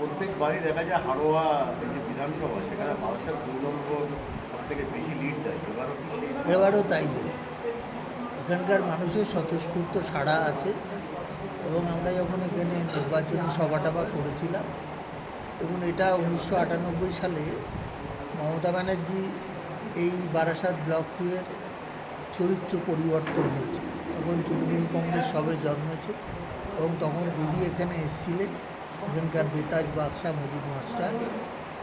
প্রত্যেকবারই দেখা যায় হারোয়া যে বিধানসভা, সেখানে বারাসাত দুই নম্বর সব থেকে বেশি লিড দেয়। এবারও কি এবারও তাই দেবে এখানকার মানুষের স্বতঃস্ফূর্ত সাড়া আছে এবং আমরা যখন এখানে নির্বাচনী সভা করেছিলাম, এবং এটা উনিশশো আটানব্বই সালে মমতা ব্যানার্জি এই বারাসাত ব্লক টুয়ের চরিত্র পরিবর্তন হয়েছে। তখন তৃণমূল কংগ্রেস সবে জন্মেছে এবং তখন দিদি এখানে এসেছিলেন। এখানকার বেতাজ বাদশাহ মজিদ মাস্টার,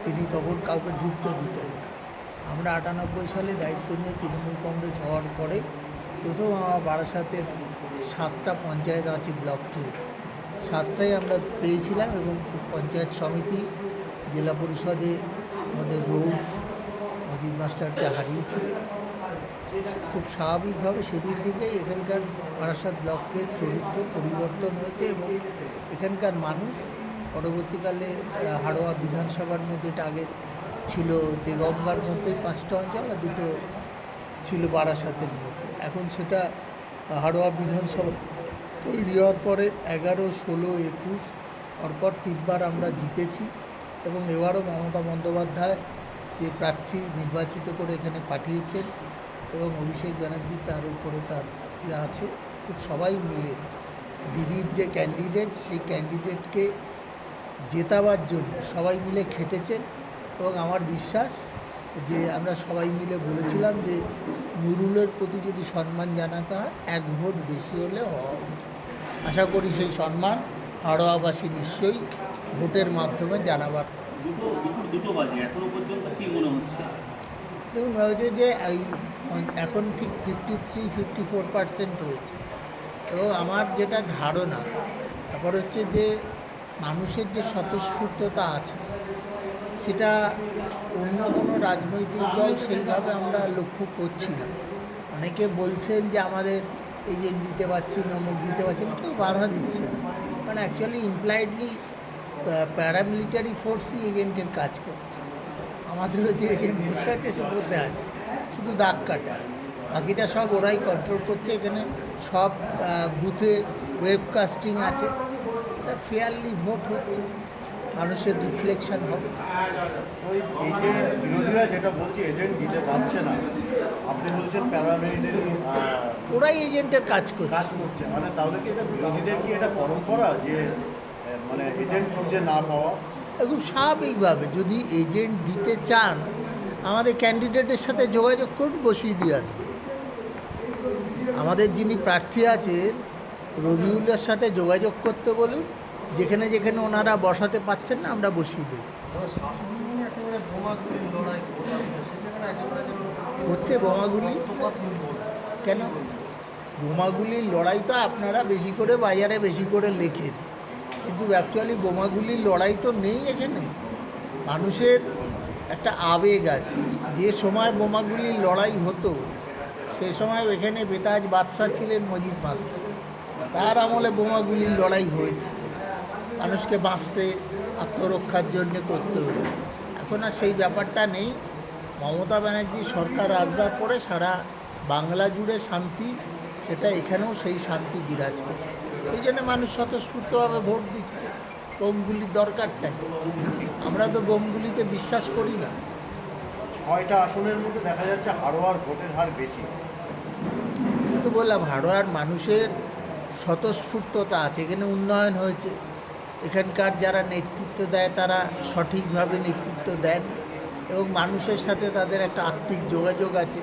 তিনি তখন কাউকে ঢুকতে দিতেন না। আমরা আটানব্বই সালে দায়িত্ব নিয়ে তৃণমূল কংগ্রেস হওয়ার পরে প্রথম আমার বারাসাতের সাতটা পঞ্চায়েত আছে ব্লক টু সাতটাই আমরা পেয়েছিলাম এবং পঞ্চায়েত সমিতি, জেলা পরিষদে আমাদের রৌফ, মজিদ মাস্টারকে হারিয়েছিল। খুব স্বাভাবিকভাবে সেদিন থেকেই এখানকার বারাসাত ব্লকের চরিত্র পরিবর্তন হয়েছে এবং এখানকার মানুষ পরবর্তীকালে হাড়োয়া বিধানসভার মধ্যে এটা আগে ছিল দেগঙ্গার মধ্যে পাঁচটা অঞ্চল আর দুটো ছিল বারাসাতের মধ্যে। এখন সেটা হাড়োয়া বিধানসভা তৈরি হওয়ার পরে এগারো, ষোলো, একুশ, পরপর তিনবার আমরা জিতেছি এবং এবারও মমতা বন্দ্যোপাধ্যায় যে প্রার্থী নির্বাচিত করে এখানে পাঠিয়েছেন এবং অভিষেক ব্যানার্জি তার উপরে তার ইয়ে আছে, খুব সবাই মিলে দিদির যে ক্যান্ডিডেট সেই ক্যান্ডিডেটকে জেতাবার জন্য সবাই মিলে খেটেছেন এবং আমার বিশ্বাস যে আমরা সবাই মিলে বলেছিলাম যে নুরুলের প্রতি যদি সম্মান জানাতে হয় এক ভোট বেশি হলে হওয়া উচিত। আশা করি সেই সম্মান হাড়োয়াবাসী নিশ্চয়ই ভোটের মাধ্যমে জানাবার। দেখুন হয়েছে যে এই এখন ঠিক fifty three fifty four percent রয়েছে তো আমার যেটা ধারণা তারপর হচ্ছে যে মানুষের যে স্বতঃস্ফূর্ততা আছে, সেটা অন্য কোনো রাজনৈতিক দল সেইভাবে আমরা লক্ষ্য করছি না। অনেকে বলছেন যে আমাদের এজেন্ট দিতে পারছি নমক দিতে পারছি না, কেউ বাধা দিচ্ছে না। মানে অ্যাকচুয়ালি ইমপ্লাইডলি প্যারামিলিটারি ফোর্সই এজেন্টের কাজ করছে। আমাদেরও যে এজেন্ট বসে আছে, সে বসে আছে। শুধু দাগ কাটা। বাকিটা সব ওরাই কন্ট্রোল করছে। এখানে সব বুথে ওয়েবকাস্টিং আছে। এটা ফেয়ারলি ভোট হচ্ছে মানুষের রিফ্লেকশন হবে। এই যে বিরোধীরা যেটা বলছে এজেন্ট দিতে পারছে না আপনি বলছেন প্যারামিলিটারি ওরাই এজেন্টের কাজ কাজ করছে। করছে মানে তাহলে কি এটা বিরোধীদের কি এটা পরম্পরা যে মানে এজেন্ট খুঁজে না পাওয়া? খুব স্বাভাবিকভাবে যদি এজেন্ট দিতে চান আমাদের ক্যান্ডিডেটের সাথে যোগাযোগ করুন বসিয়ে দিয়ে আসবে। আমাদের যিনি প্রার্থী আছেন রবিউলের সাথে যোগাযোগ করতে বলুন যেখানে যেখানে ওনারা বসাতে পাচ্ছেন না আমরা বসিয়ে দেব হচ্ছে বোমাগুলি কেন? বোমাগুলির লড়াই তো আপনারা বেশি করে বাজারে বেশি করে লেখেন। কিন্তু অ্যাকচুয়ালি বোমাগুলির লড়াই তো নেই এখানে। মানুষের একটা আবেগ আছে। যে সময় বোমাগুলির লড়াই হতো সে সময় এখানে বেতাজ বাদশাহ ছিলেন মজিদ মাস্টার। তার আমলে বোমাগুলির লড়াই হয়েছে। মানুষকে বাঁচতে আত্মরক্ষার জন্য করতে হয়েছে। এখন আর সেই ব্যাপারটা নেই। মমতা ব্যানার্জি সরকার আসবার পরে সারা বাংলা জুড়ে শান্তি সেটা এখানেও সেই শান্তি বিরাজ করে সেই জন্য মানুষ স্বতঃস্ফূর্তভাবে ভোট দিচ্ছে। বোমগুলির দরকারটাই আমরা তো বোমগুলিতে বিশ্বাস করি না। ছয়টা আসনের মধ্যে দেখা যাচ্ছে হারোয়ার ভোটের হার বেশি। আমি তো বললাম হারোয়ার মানুষের স্বতঃস্ফূর্ততা আছে, এখানে উন্নয়ন হয়েছে এখানকার যারা নেতৃত্ব দেয়, তারা সঠিকভাবে নেতৃত্ব দেন এবং মানুষের সাথে তাদের একটা আত্মিক যোগাযোগ আছে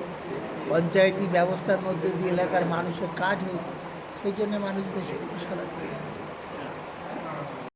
পঞ্চায়েতি ব্যবস্থার মধ্যে দিয়ে এলাকার মানুষের কাজ হচ্ছে সেই জন্য মানুষ বেশি খুশি।